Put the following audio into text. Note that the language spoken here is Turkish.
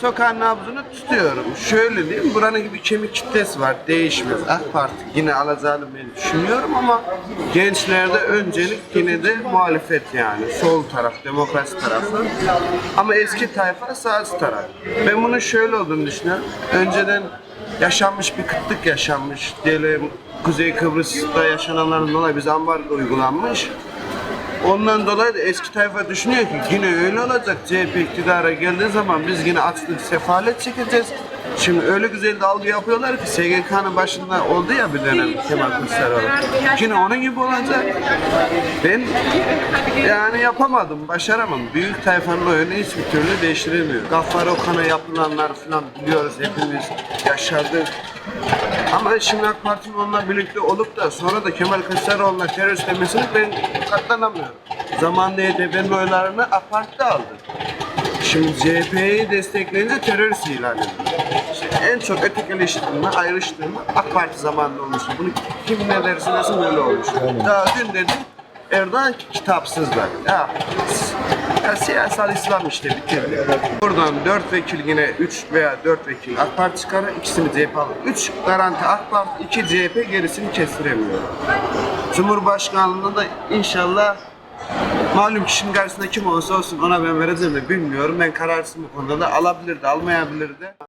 Sokağın nabzını tutuyorum. Şöyle diyeyim, buranın gibi kemik kitlesi var, değişmez. AK Parti yine alacağını ben düşünüyorum ama gençlerde öncelik yine de muhalefet yani. Sol taraf, demokrasi tarafı. Ama eski tayfa sağcı taraf. Ben bunun şöyle olduğunu düşünüyorum. Önceden yaşanmış bir kıtlık yaşanmış. Diyelim Kuzey Kıbrıs'ta yaşananların dolayı bize ambargo uygulanmış. Ondan dolayı da eski tayfa düşünüyor ki yine öyle olacak. CHP iktidara geldiği zaman biz yine açlık, sefalet çekeceğiz. Şimdi öyle güzel dalga yapıyorlar ki SGK'nın başında oldu ya bir dönem Kemal Kılıçdaroğlu. Yine onun gibi olacak. Ben yani yapamadım, başaramam. Büyük tayfanın oyunu hiçbir türlü değiştiremiyor. Gaffar Okan'a yapılanlar falan biliyoruz hepimiz yaşadık. Ama şimdi AK Parti'nin onunla birlikte olup da sonra da Kemal Kılıçdaroğlu'na terörist demesini ben katlanamıyorum. Zamanında HDP'nin oylarını AK Parti aldı. Şimdi CHP'yi destekleyince terörist ilan edildi. İşte en çok ötekileştirme, ayrıştırma AK Parti zamanında olmuştu. Bunu kim ne derse desin böyle olmuş. Daha dün dedi Erdoğan kitapsızlar. Ya, ya siyasal İslam işte bitirdi. Buradan 4 vekil yine 3 veya 4 vekil AK Parti çıkarır, ikisini CHP alır. 3 garanti AK Parti, 2 CHP gerisini kestiremiyor. Cumhurbaşkanlığında da inşallah malum kişinin karşısında kim olursa olsun ona ben vereceğim de bilmiyorum. Ben kararsızım bu konuda da alabilir de almayabilir de.